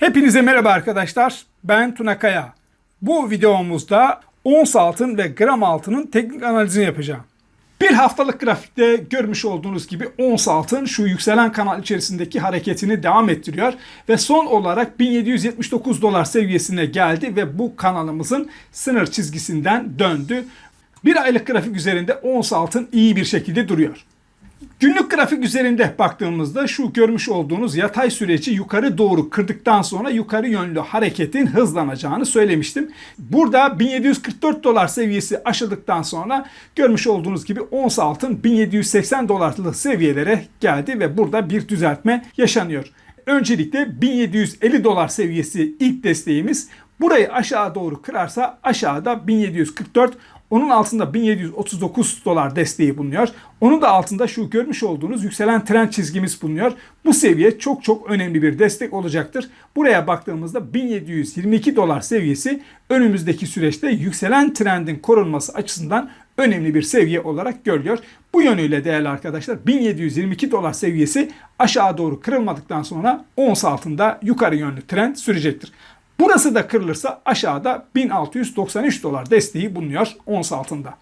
Hepinize merhaba arkadaşlar. Ben Tuna Kaya. Bu videomuzda ons altın ve gram altının teknik analizini yapacağım. Bir haftalık grafikte görmüş olduğunuz gibi ons altın şu yükselen kanal içerisindeki hareketini devam ettiriyor ve son olarak 1779 dolar seviyesine geldi ve bu kanalımızın sınır çizgisinden döndü. Bir aylık grafik üzerinde ons altın iyi bir şekilde duruyor. Günlük grafik üzerinde baktığımızda şu görmüş olduğunuz yatay süreci yukarı doğru kırdıktan sonra yukarı yönlü hareketin hızlanacağını söylemiştim. Burada 1744 dolar seviyesi aşıldıktan sonra görmüş olduğunuz gibi ons altın 1780 dolarlı seviyelere geldi ve burada bir düzeltme yaşanıyor. Öncelikle 1750 dolar seviyesi ilk desteğimiz. Burayı aşağı doğru kırarsa aşağıda 1744 onun altında 1739 dolar desteği bulunuyor. Onun da altında şu görmüş olduğunuz yükselen trend çizgimiz bulunuyor. Bu seviye çok çok önemli bir destek olacaktır. Buraya baktığımızda 1722 dolar seviyesi önümüzdeki süreçte yükselen trendin korunması açısından önemli bir seviye olarak görülüyor. Bu yönüyle değerli arkadaşlar 1722 dolar seviyesi aşağı doğru kırılmadıktan sonra ons altında yukarı yönlü trend sürecektir. Burası da kırılırsa aşağıda 1693 dolar desteği bulunuyor ons altında.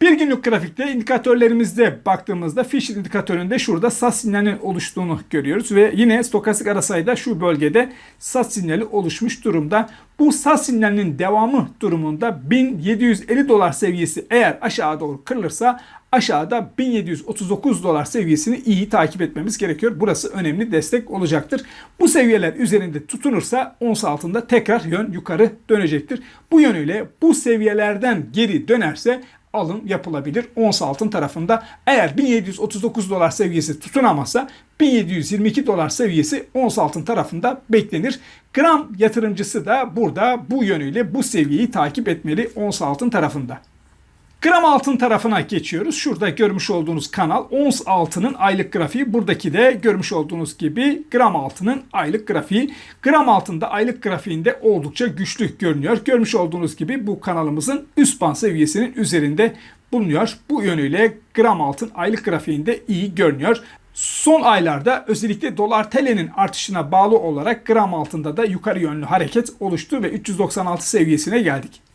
Bir günlük grafikte indikatörlerimizde baktığımızda Fisher indikatöründe şurada sat sinyalinin oluştuğunu görüyoruz ve yine stokastik arasayda şu bölgede sat sinyali oluşmuş durumda. Bu sat sinyalinin devamı durumunda 1750 dolar seviyesi eğer aşağı doğru kırılırsa aşağıda 1739 dolar seviyesini iyi takip etmemiz gerekiyor. Burası önemli destek olacaktır. Bu seviyeler üzerinde tutunursa ons altında tekrar yön yukarı dönecektir. Bu yönüyle bu seviyelerden geri dönerse alım yapılabilir ons altın tarafında. Eğer 1739 dolar seviyesi tutunamazsa 1722 dolar seviyesi ons altın tarafında beklenir. Gram yatırımcısı da burada bu yönüyle bu seviyeyi takip etmeli ons altın tarafında. Gram altın tarafına geçiyoruz. Şurada görmüş olduğunuz kanal ons altının aylık grafiği. Buradaki de görmüş olduğunuz gibi gram altının aylık grafiği. Gram altında aylık grafiğinde oldukça güçlü görünüyor. Görmüş olduğunuz gibi bu kanalımızın üst band seviyesinin üzerinde bulunuyor. Bu yönüyle gram altın aylık grafiğinde iyi görünüyor. Son aylarda özellikle dolar TL'nin artışına bağlı olarak gram altında da yukarı yönlü hareket oluştu ve 396 seviyesine geldik.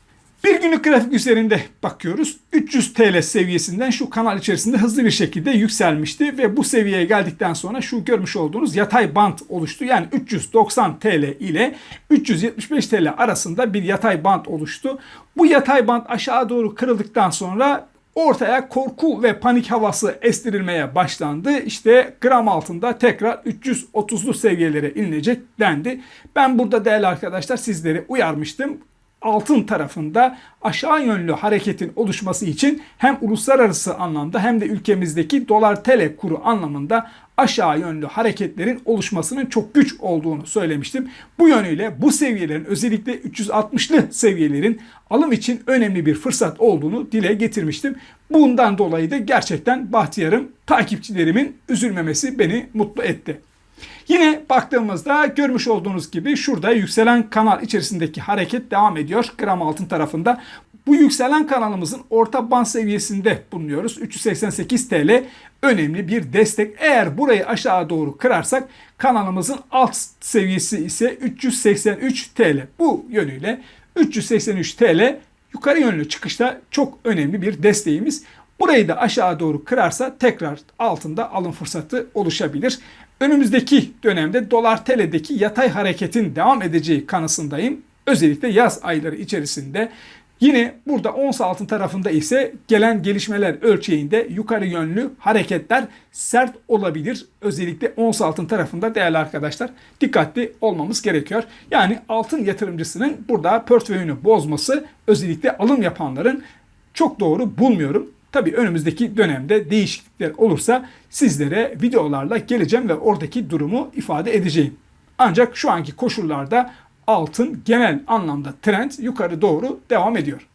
Bir günlük grafik üzerinde bakıyoruz. 300 TL seviyesinden şu kanal içerisinde hızlı bir şekilde yükselmişti ve bu seviyeye geldikten sonra şu görmüş olduğunuz yatay bant oluştu. Yani 390 TL ile 375 TL arasında bir yatay bant oluştu. Bu yatay bant aşağı doğru kırıldıktan sonra ortaya korku ve panik havası estirilmeye başlandı. İşte gram altında tekrar 330'lu seviyelere inilecek dendi. Ben burada değerli arkadaşlar sizleri uyarmıştım altın tarafında aşağı yönlü hareketin oluşması için hem uluslararası anlamda hem de ülkemizdeki dolar tele kuru anlamında aşağı yönlü hareketlerin oluşmasının çok güç olduğunu söylemiştim. Bu yönüyle bu seviyelerin özellikle 360'lı seviyelerin alım için önemli bir fırsat olduğunu dile getirmiştim. Bundan dolayı da gerçekten bahtiyarım takipçilerimin üzülmemesi beni mutlu etti. Yine baktığımızda görmüş olduğunuz gibi şurada yükselen kanal içerisindeki hareket devam ediyor gram altın tarafında. Bu yükselen kanalımızın orta band seviyesinde bulunuyoruz. 388 TL önemli bir destek. Eğer burayı aşağı doğru kırarsak kanalımızın alt seviyesi ise 383 TL. Bu yönüyle 383 TL yukarı yönlü çıkışta çok önemli bir desteğimiz. Burayı da aşağı doğru kırarsa tekrar altında alım fırsatı oluşabilir. Önümüzdeki dönemde dolar TL'deki yatay hareketin devam edeceği kanısındayım. Özellikle yaz ayları içerisinde Yine burada ons altın tarafında ise gelen gelişmeler ölçeğinde yukarı yönlü hareketler sert olabilir. Özellikle ons altın tarafında değerli arkadaşlar dikkatli olmamız gerekiyor. Yani altın yatırımcısının burada portföyünü bozması özellikle alım yapanların çok doğru bulmuyorum. Tabii önümüzdeki dönemde değişiklikler olursa sizlere videolarla geleceğim ve oradaki durumu ifade edeceğim. Ancak şu anki koşullarda altın genel anlamda trend yukarı doğru devam ediyor.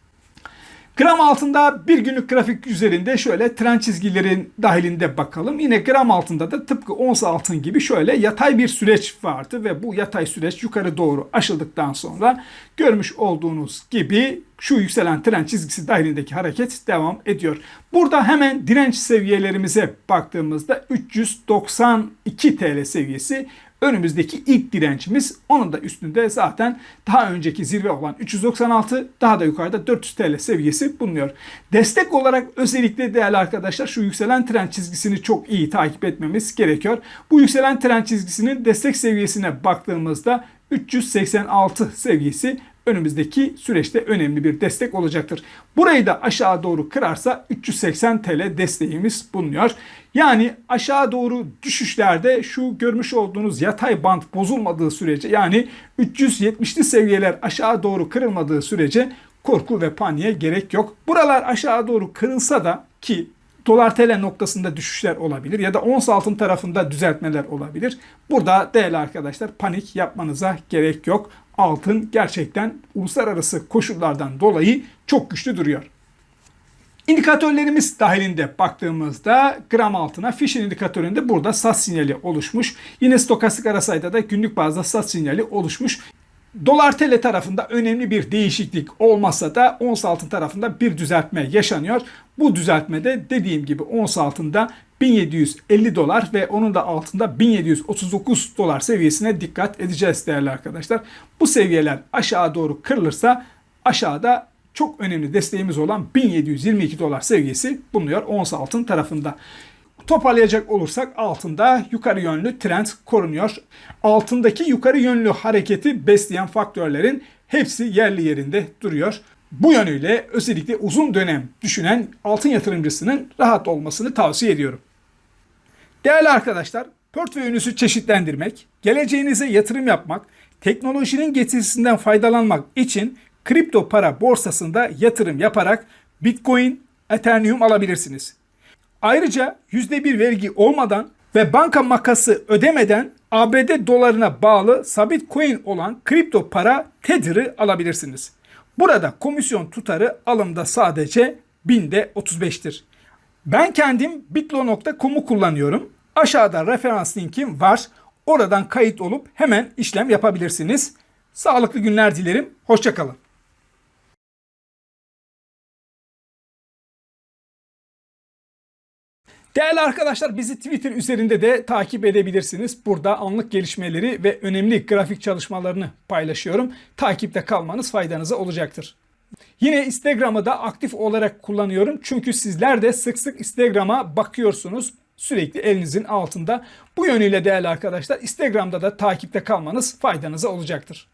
Gram altında bir günlük grafik üzerinde şöyle trend çizgilerin dahilinde bakalım. Yine gram altında da tıpkı ons altın gibi şöyle yatay bir süreç vardı ve bu yatay süreç yukarı doğru aşıldıktan sonra görmüş olduğunuz gibi şu yükselen trend çizgisi dahilindeki hareket devam ediyor. Burada hemen direnç seviyelerimize baktığımızda 392 TL seviyesi önümüzdeki ilk dirençimiz. Onun da üstünde zaten daha önceki zirve olan 396 daha da yukarıda 400 TL seviyesi bulunuyor. Destek olarak özellikle değerli arkadaşlar şu yükselen trend çizgisini çok iyi takip etmemiz gerekiyor. Bu yükselen trend çizgisinin destek seviyesine baktığımızda 386 seviyesi önümüzdeki süreçte önemli bir destek olacaktır. Burayı da aşağı doğru kırarsa 380 TL desteğimiz bulunuyor. Yani aşağı doğru düşüşlerde şu görmüş olduğunuz yatay band bozulmadığı sürece yani 370'li seviyeler aşağı doğru kırılmadığı sürece korku ve paniğe gerek yok. Buralar aşağı doğru kırılsa da ki dolar TL noktasında düşüşler olabilir ya da ons altın tarafında düzeltmeler olabilir. Burada değerli arkadaşlar panik yapmanıza gerek yok. Altın gerçekten uluslararası koşullardan dolayı çok güçlü duruyor. İndikatörlerimiz dahilinde baktığımızda gram altına Fisher indikatöründe burada sat sinyali oluşmuş. Yine stokastik arasayda da günlük bazda sat sinyali oluşmuş. Dolar TL tarafında önemli bir değişiklik olmasa da ons altın tarafında bir düzeltme yaşanıyor. Bu düzeltmede dediğim gibi ons altında 1750 dolar ve onun da altında 1739 dolar seviyesine dikkat edeceğiz değerli arkadaşlar. Bu seviyeler aşağı doğru kırılırsa aşağıda çok önemli desteğimiz olan 1722 dolar seviyesi bulunuyor ons altın tarafında. Toparlayacak olursak altında yukarı yönlü trend korunuyor. Altındaki yukarı yönlü hareketi besleyen faktörlerin hepsi yerli yerinde duruyor. Bu yönüyle özellikle uzun dönem düşünen altın yatırımcısının rahat olmasını tavsiye ediyorum. Değerli arkadaşlar, portföyünüzü çeşitlendirmek, geleceğinize yatırım yapmak, teknolojinin getirisinden faydalanmak için kripto para borsasında yatırım yaparak Bitcoin, Ethereum alabilirsiniz. Ayrıca %1 vergi olmadan ve banka makası ödemeden ABD dolarına bağlı sabit coin olan kripto para Tether'ı alabilirsiniz. Burada komisyon tutarı alımda sadece binde 35'tir. Ben kendim bitlo.com'u kullanıyorum. Aşağıda referans linkim var. Oradan kayıt olup hemen işlem yapabilirsiniz. Sağlıklı günler dilerim. Hoşçakalın. Değerli arkadaşlar bizi Twitter üzerinde de takip edebilirsiniz. Burada anlık gelişmeleri ve önemli grafik çalışmalarını paylaşıyorum. Takipte kalmanız faydanıza olacaktır. Yine Instagram'ı da aktif olarak kullanıyorum. Çünkü sizler de sık sık Instagram'a bakıyorsunuz. Sürekli elinizin altında. Bu yönüyle değerli arkadaşlar Instagram'da da takipte kalmanız faydanıza olacaktır.